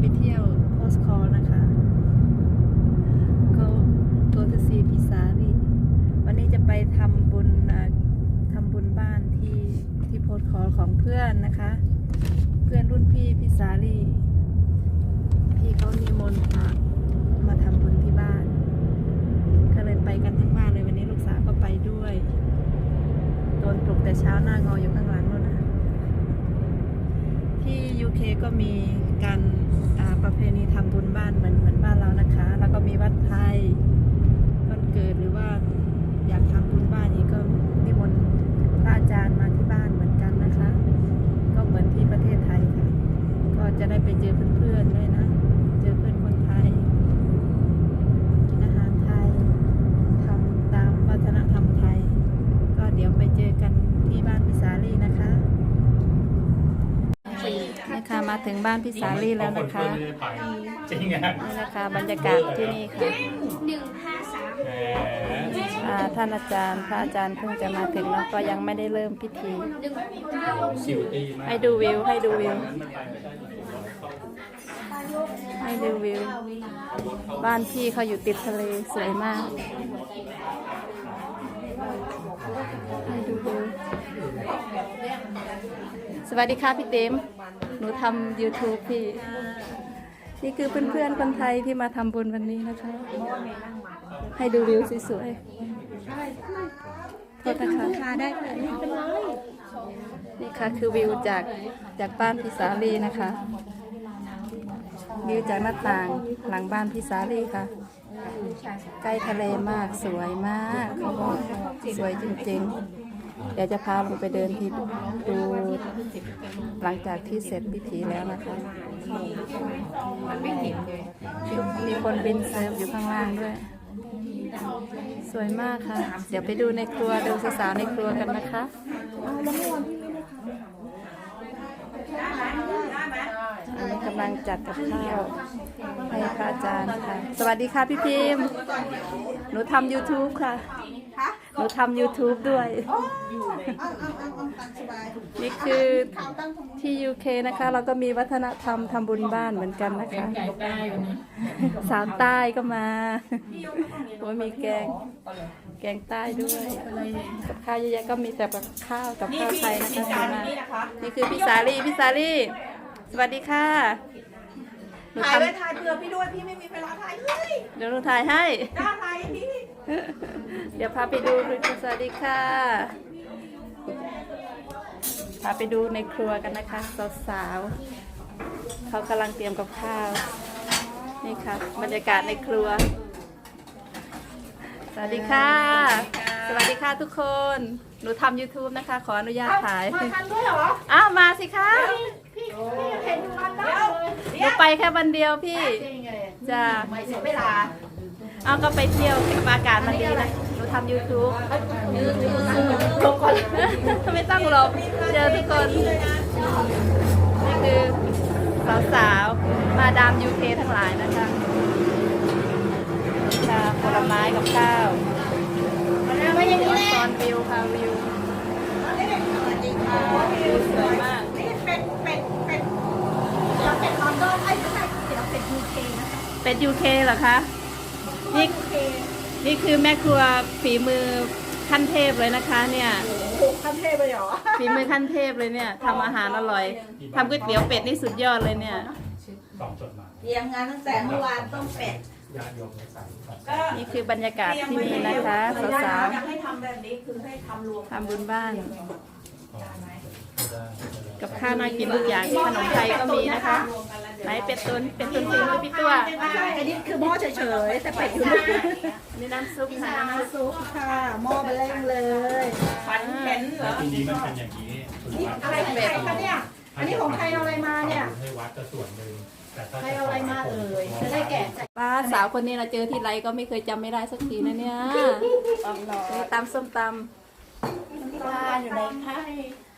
ไปเที่ยวโพสคอลนะคะก็ go to see พิซารีวันนี้จะไปทำบุญอ่าทำบุญบ้านที่ที่โพสคอลของเพื่อนนะคะ เพื่อนรุ่นพี่พิซารีพี่เขานิมนต์พระมาทำบุญที่บ้าน ก็เลยไปกันทั้งบ้านเลยวันนี้ลูกสาวก็ไปด้วยโดนปลุกแต่เช้าหน้างออยู่ข้างหลัง นู่นนะที่ UK ก็มีการประเพณีทำบุญบ้านเหมือนเหมือนบ้านเรานะคะ แล้วก็มีวัดไทยวันเกิดหรือว่าอยากทำบุญบ้านนี้ก็นิมนต์พระอาจารย์มาที่บ้านเหมือนกันนะคะ ก็เหมือนที่ประเทศไทยค่ะ ก็จะได้ไปเจอเพื่อนๆด้วยนะ เจอเพื่อนคนไทย กินอาหารไทยทำตามวัฒนธรรมไทย ก็เดี๋ยวไปเจอกันที่บ้านพิสาลีนะคะนะคะมาถึง บ้านพิสาลีแล้วนะคะจริงอะนี่นะคะบรรยากาศที่นี่ค่ะแหมอ่าท่านอาจารย์พระอาจารย์เพิ่งจะมาถึงแล้วก็ยังไม่ได้เริ่มพิธีสิวดีมากให้ดูวิวให้ดูวิวให้ดูวิว บ้านพี่เขาอยู่ติดทะเลสวยมาก ให้ดูวิว สวัสดีค่ะพี่เต็ม หนูทำ YouTube พี่ นี่คือเพื่อนๆคนไทยที่มาทำบุญวันนี้นะคะ ให้ดูวิวสวยๆโทษนะคะได้เป็นไรนี่ค่ะคือวิวจากจากบ้านพิสาลีนะคะ วิวจากหน้าต่างหลังบ้านพิสาลีค่ะ ใกล้ทะเลมากสวยมากเขาบอกสวยจริงๆ เดี๋ยวจะพาลงไปเดินที่ดูหลังจากที่เสร็จพิธีแล้วนะคะมีคนบินเซิร์ฟอยู่ข้างล่างด้วย สวยมากค่ะ เดี๋ยวไปดูในครัวดูสาวๆในครัวกันนะคะอันนี้กำลังจัดกับข้าวให้พระอาจารย์ค่ะ สวัสดีค่ะพี่พิมพ์ หนูทำ YouTube ค่ะ หนูทำ YouTube ด้วยนี่คือที่ UK นะคะ เราก็มีวัฒนธรรมทำบุญบ้านเหมือนกันนะคะสาวใต้ก็มาโอ้ยมีแกง แกงใต้ด้วยกับข้าวเยอะแยะก็มีแต่กับข้าวกับข้าวไทยนะคะสวยมากนี่คือพี่สาลีพี่สาลีสวัสดีค่ะหนูถ่ายทำไว้ถ่ายเผื่อพี่ด้วยพี่ไม่มีเวลาถ่ายเฮ้ยเดี๋ยวหนูถ่ายให้น่าถ่ายพี่ เดี๋ยวพาไปดูสวัสดีค่ะ พาไปดูในครัวกันนะคะ สาวๆเขากำลังเตรียมกับข้าว นี่ค่ะ บรรยากาศในครัว สวัสดีค่ะ สวัสดีค่ะทุกคน หนูทำ YouTube นะคะ ขออนุญาตถ่ายมาทันด้วยเหรอ อ้าว มาสิคะพี่พี่เห็นอยู่วันได้เลยหนูไปแค่วันเดียวพี่จะไม่เสียเวลา เอาก็ไปเที่ยวอากาศมันดีนะหนูทำ YouTube ทุกคนไม่ต้องหลบเจอทุกคน นี่คือสาวๆ มาดาม UK ทั้งหลายนะคะค่ะผลไม้กับข้าวมาอย่างนี้แหละตอนวิวค่ะวิววิวสวยมากนี่เป็ดเป็ดเป็ดเราเป็ดลอนดอนไอ้ไม่ใช่เดี๋ยวเป็ดยูเคนะคะเป็น UK เหรอคะ นี่ยูเคนี่คือแม่ครัวฝีมือขั้นเทพเลยนะคะ เนี่ยถูกขั้นเทพเลยเหรอฝีมือขั้นเทพเลยเนี่ยทำอาหารอร่อยทำก๋วยเตี๋ยวเป็ดนี่สุดยอดเลยเนี่ยสองจดหมายเตรียมงานตั้งแต่เมื่อวานต้มเป็ดญาติโยมในสายสองก็นี่คือบรรยากาศที่นี่นะคะสาวอยากให้ทำแบบนี้คือให้ทำรวมๆทำบุญบ้านได้กับข้าวน่ากินทุกอย่างขนมไทยก็มีนะคะ ไหนเป็ดตุนเป็ดตุนฝีมือพี่ตัวไม่ใช่อันนี้คือหม้อเฉยๆ แต่เป็ดอยู่นี่นี่น้ำซุปค่ะน้ำซุปน้ำซุปค่ะ หม้อเบลเร่งเลยฟันเห็นเหรอทีนี้มันเป็นอย่างนี้คุณวัดอะไรของใครคะเนี่ย อันนี้ของใครเอาอะไรมาเนี่ย ให้วัดจะส่วนหนึ่งแต่ถ้าใครเอาอะไรมาเอ่ยจะได้แกะป้าสาวคนนี้เราเจอที่ไรก็ไม่เคยจำไม่ได้สักทีนะเนี่ยนี่ตำส้มตปลาอยู่ในไข่ำ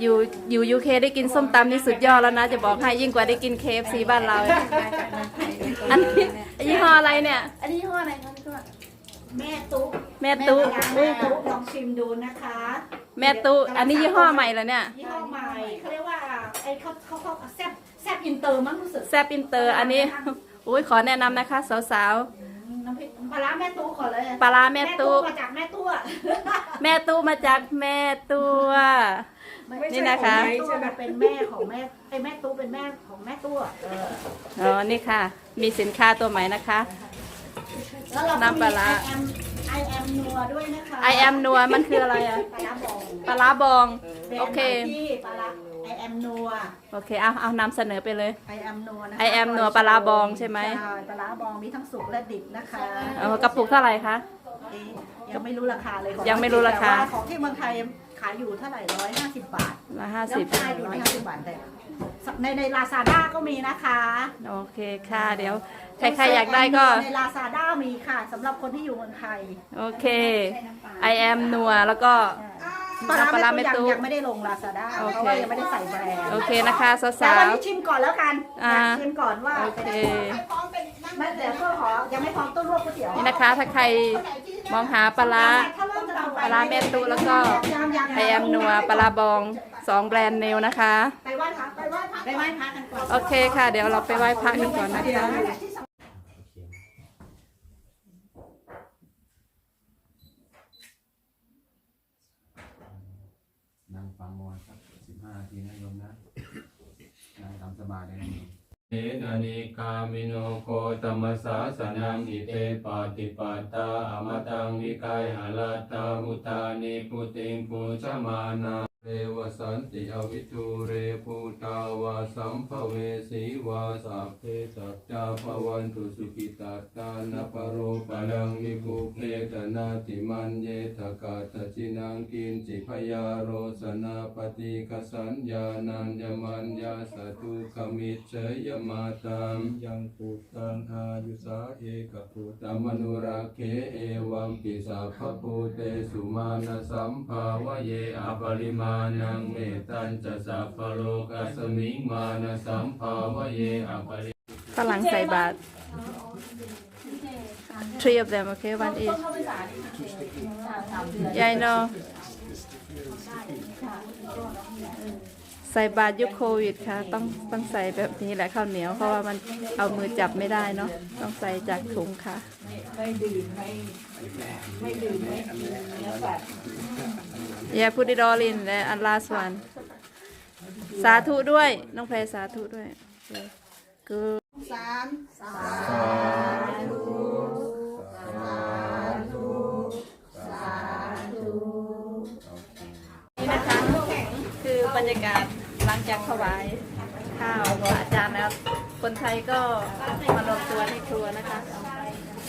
อยู่อยู่ยูเคได้กินส้มตำนี่สุดยอดแล้วนะ จะบอกให้ยิ่งกว่าได้กินเคฟซีบ้านเรา อันนี้ยี่ห้ออะไรเนี่ย อันนี้ยี่ห้ออะไรคะพี่ตัวแม่ตุ๊กแม่ตุ๊แม่ตุ๊กลองชิมดูนะคะ แม่ตุ๊อันนี้ยี่ห้อใหม่แล้วเนี่ยยี่ห้อใหม่เขาเรียกว่าไอ้เขาเขาเขาแซบแซบอินเตอร์มั้งรู้สึกแซบอินเตอร์อันนี้อุ้ยขอแนะนำนะคะ สาวน้ำพริกปลาร้าแม่ตู้ก่อนเลยๆปลาร้าแม่ตู้มาจากแม่ตู้อะแม่ตู้มาจากแม่ตัว นี่นะคะแม่ตู้มันเป็นแม่ของแม่ไอ้แม่ตู้เป็นแม่ของแม่ตู้อะเอออ๋อนี่ค่ะ มีสินค้าตัวใหม่นะคะ แล้วเราก็น้ำปลาร้าไอแอมนัวด้วยนะคะ I am นัวมันคืออะไรอะปลาร้าบองปลาร้าบองโอเค ที่ปลาร้าไอแอมนัว โอเค เอาเอานำเสนอไปเลยไอแอมนัวนะคะ I am นัวปลาร้าบองใช่ไหม ใช่ปลาร้าบองมีทั้งสุกและดิบนะคะ เอากระปุกเท่าไหร่คะ เอ๊ะยังไม่รู้ราคาเลยของยังไม่รู้ราคา แต่ว่ของที่เมืองไทยขายอยู่เท่าไหร่ร้อยห้าสิบบาทร้อยห้าสิบแล้วขายอยู่ร้อยห้าสิบบาทแต่ในในลาซาด้าก็มีนะคะโอเคค่ะ เดี๋ยวใครๆอยากได้ก็ ในลาซาด้ามีค่ะสำหรับคนที่อยู่เมืองไทยโอเค I am นัวแล้วก็ ปลาร้าปลาร้าเม็เม็ดดตู้ตู้ยังไม่ได้ลงลาซาด้าโอเพเคราะว่ายังไม่ได้ใส่แบรนด์โอเคนะคะแต่สาวันว นี้ชิมก่อนแล้วกันอ่าอยากชิมก่อนว่าโอเค ไม่แต่เพื่อขอยังไม่พร้อมต้นลวกก๋วยเตี๋ยว นี่นะคะ ถ้าใคร มองหาปลาร้าถ้าเริ่มจะทำปลาร้าแม่ตู้แล้วก็ยังยัง I am นัวปลาร้าบองสองแบรนด์เนวนะคะ ไปไหว้พระไปไหว้พระไปไหว้พระกันก่อนโอเคค่ะ เดี๋ยวเราไปไหว้พระกันก่อนนะคะนั่งฟังมอนสักสิบห้านาทีนะโยมนะนั่งทำสมาธินะโยม เนนานิกามิโนโคตมัสสาสนังอิเตปาติปัตตาอมตังวิกายหาลาตาหุตานิปุติงปูชมานา วสันติอวิทูเรภูตาวาสัมภเวสีวาสัพเพสัจจาภวันตุสุขิตาตานาปโรปะลังวิภุเพตนาติมันเยทกาตจินังกินจิพยาโรสนาปฏิกสัญญานันยมันยาสตุขมิเฉยมาตังยังปุตังอายุสาเอกปุตมนุรักเขเอวัมปิสัพพปูเตสุมาณสัมภาวะเยอปริมาณังเมตัญจะสัพพโลกัสมิงมาณสัมภาวะเยอปริ ฝรั่งใส่บาตร three of them okay one each yeah I know ใส่บาตรยุคโควิดค่ะ ต้องต้องใส่แบบนี้แหละข้าวเหนียวเพราะว่ามันเอามือจับไม่ได้เนาะต้องใส่จากถุงค่ะ Yeah put it all in the and last one สาธุด้วย น้องแพรสาธุด้วยคือสามสามนี่นะคะ คือบรรยากาศ ลังจากถวายข้าวพระอาจารย์แล้ว คนไทยก็มารวมตัวในครัวนะคะ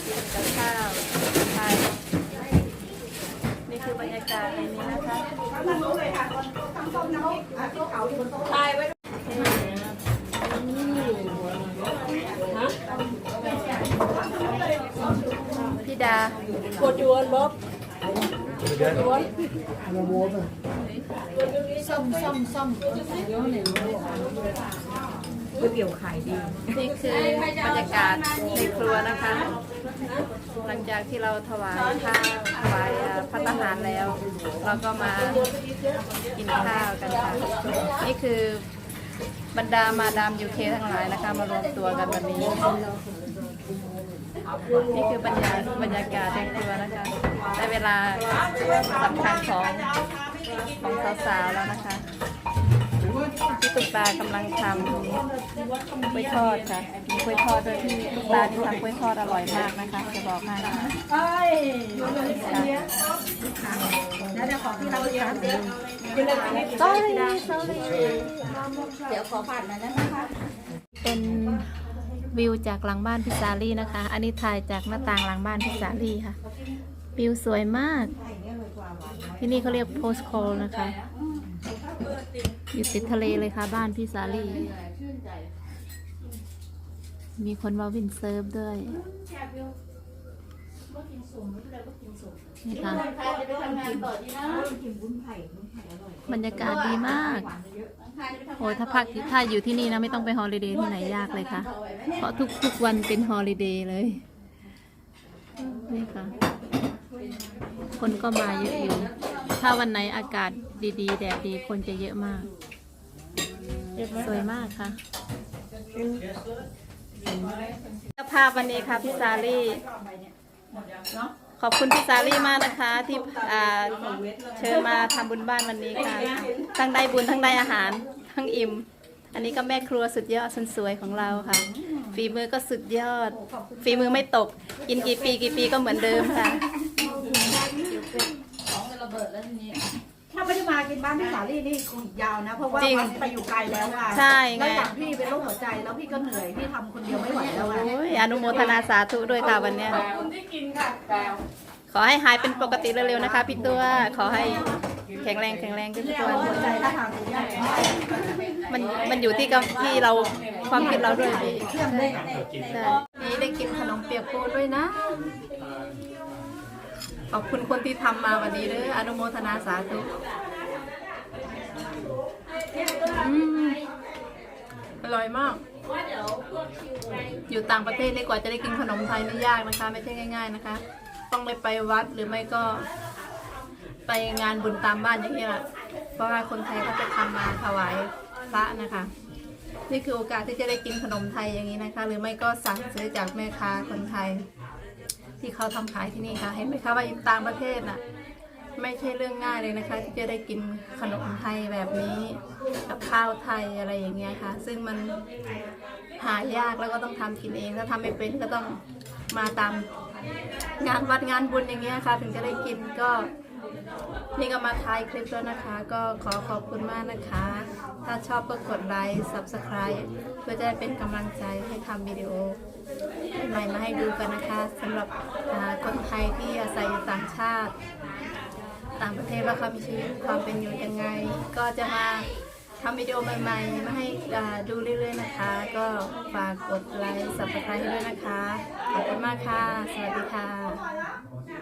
กินกับข้าวไทยนี่คือบรรยากาศในนี้นะคะทำเลยค่ะทำต้มน้ำพริกอะพริกเผาอยู่บนโต๊ะพี่ดา ส้มส้มส้มก๋วยเตี๋ยวขายดีนี่คือบรรยากาศในครัวนะคะ หลังจากที่เราถวายข้าวถวายพัตตาหารแล้ว เราก็มากินข้าวกันค่ะนี่คือบรรดามาดามยูเคทั้งหลายนะคะมารวมตัวกันวันนี้ นี่คือบรรยากาศบรรยากาศในครัวนะคะได้เวลาสำคัญของของสาวๆแล้วนะคะพี่ตุ๊กตากำลังทำกล้วยทอดค่ะมีกล้วยทอดด้วยที่ตุ๊กตาที่ทำกล้วยทอดอร่อยมากนะคะจะบอกให้เอ้ยแล้วเดี๋ยวขอพี่เราอีกครั้ง sorry sorry เดี๋ยวขอผ่านน่อยได้ไหมคะเป็น วิวจากหลังบ้านพิซารี่นะคะ อันนี้ถ่ายจากหน้าต่างหลังบ้านพิซารี่ค่ะ วิวสวยมาก ที่นี่เขาเรียกโพสโคลนะคะ อยู่ติดทะเลเลยค่ะบ้านพิซารี่มีคนมาวินเซิร์ฟด้วย นี่ค่ะบรรยากาศดีมากโอ้ยถ้าพักถ้าอยู่ที่นี่นะไม่ต้องไปฮอลิเดย์ที่ไหนยากเลยค่ะ เพราะทุกทุกวันเป็นฮอลิเดย์เลย นี่ค่ะ คนก็มาเยอะอยู่ ถ้าวันไหนอากาศดีๆแดดดีคนจะเยอะมากเสวยมากค่ะเจ้าภาพวันนี้ค่ะพี่ซาลี่ ขอบคุณพี่ซาลี่มากนะคะ ที่อ่าเชิญมาทำบุญบ้านวันนี้ค่ะ ทั้งได้บุญทั้งได้อาหาร ทั้งอิ่ม อันนี้ก็แม่ครัวสุดยอดสุดสวยของเราค่ะ ฝีมือก็สุดยอด ฝีมือไม่ตก กินกี่ปีกี่ปีก็เหมือนเดิมค่ะถ้าไม่ได้มากินบ้านพี่สาลี่นี่คงอีกยาวนะ เพราะว่าจริงวัดไปอยู่ไกลแล้วค่ะใช่ไง แล้วอย่างพี่เป็นโรคหัวใจแล้วพี่ก็เหนื่อยพี่ทำคนเดียวไม่ไหวแล้วอะโอ้ยอนุโมทนาสาธุด้วยค่ะวันเนี้ยขอให้หายเป็นปกติเร็วๆนะคะพี่ตัวขอให้แข็งแรงแข็งแรงทุกๆวันหัวใจถ้าทางจะยากมันมันอยู่ที่กับที่เราความคิดเราด้วยพี่เครื่องเล่นกินใช่นี่ได้กินขนมเปียกปูนด้วยนะ ขอบคุณคนที่ทำมาวันนี้เด้ออนุโมทนาสาธุอร่อยมาก อยู่ต่างประเทศนี่กว่าจะได้กินขนมไทยนี่ยากนะคะ ไม่ใช่ง่าย ๆนะคะ ต้องไปไปวัดหรือไม่ก็ ไปงานบุญตามบ้านอย่างนี้แหละเพราะว่าคนไทยเขาจะทำมาถวายพระนะคะ นี่คือโอกาสที่จะได้กินขนมไทยอย่างนี้นะคะ หรือไม่ก็สั่งซื้อจากแม่ค้าคนไทย ที่เขาทำขายที่นี่ค่ะ เห็นไหมคะว่าต่างประเทศน่ะไม่ใช่เรื่องง่ายเลยนะคะ ที่จะได้กินขนมไทยแบบนี้กับข้าวไทยอะไรอย่างเงี้ยค่ะ ซึ่งมันหายากแล้วก็ต้องทำกินเองถ้าทำไม่เป็นก็ต้องมาตามงานวัดงานบุญอย่างเงี้ยค่ะ ถึงจะได้กินก็นี่ก็มาท้ายคลิปแล้วนะคะ ก็ขอขอบคุณมากนะคะ ถ้าชอบก็กดไลค์ subscribe เพื่อจะได้เป็นกำลังใจให้ทำวิดีโอ ใหม่มาให้ดูกันนะคะสำหรับคนไทยที่อาศัยอยู่ต่างชาติ ต่างประเทศว่าเขามีชีวิตความเป็นอยู่ยังไง ก็จะมาทำวิดีโอใหม่ๆ มาให้ดูเรื่อยๆนะคะ ก็ฝากกดไลค์ subscribe ให้ด้วยนะคะ ขอบคุณมากค่ะ สวัสดีค่ะ